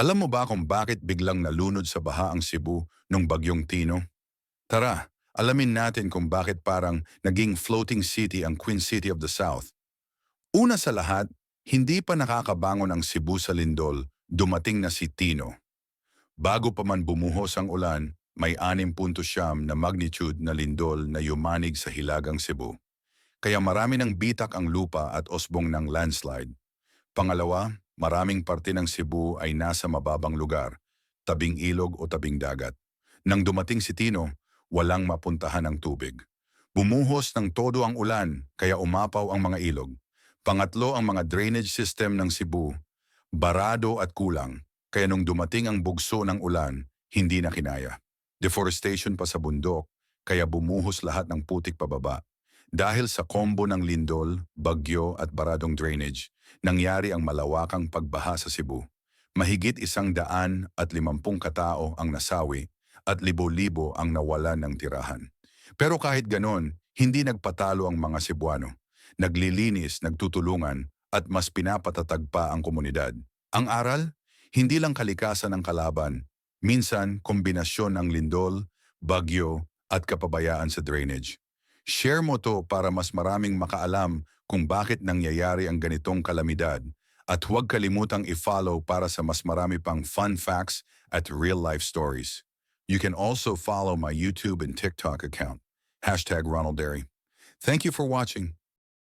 Alam mo ba kung bakit biglang nalunod sa baha ang Cebu nung bagyong Tino? Tara, alamin natin kung bakit parang naging floating city ang Queen City of the South. Una sa lahat, hindi pa nakakabangon ang Cebu sa lindol, dumating na si Tino. Bago pa man bumuhos ang ulan, may 6.7 na magnitude na lindol na yumanig sa hilagang Cebu. Kaya marami ng bitak ang lupa at osbong ng landslide. Pangalawa, maraming parte ng Cebu ay nasa mababang lugar, tabing ilog o tabing dagat. Nang dumating si Tino, walang mapuntahan ng tubig. Bumuhos ng todo ang ulan, kaya umapaw ang mga ilog. Pangatlo ang mga drainage system ng Cebu, barado at kulang, kaya nung dumating ang bugso ng ulan, hindi na kinaya. Deforestation pa sa bundok, kaya bumuhos lahat ng putik pababa. Dahil sa kombo ng lindol, bagyo at baradong drainage, nangyari ang malawakang pagbaha sa Cebu. Mahigit isang daan at limampung katao ang nasawi at libo-libo ang nawalan ng tirahan. Pero kahit ganon, hindi nagpatalo ang mga Cebuano. Naglilinis, nagtutulungan at mas pinapatatag pa ang komunidad. Ang aral, hindi lang kalikasan ang kalaban, minsan kombinasyon ng lindol, bagyo at kapabayaan sa drainage. Share mo to para mas maraming makaalam kung bakit nangyayari ang ganitong kalamidad at huwag kalimutang i-follow para sa mas marami pang fun facts at real-life stories. You can also follow my YouTube and TikTok account, hashtag Ronald Derry. Thank you for watching.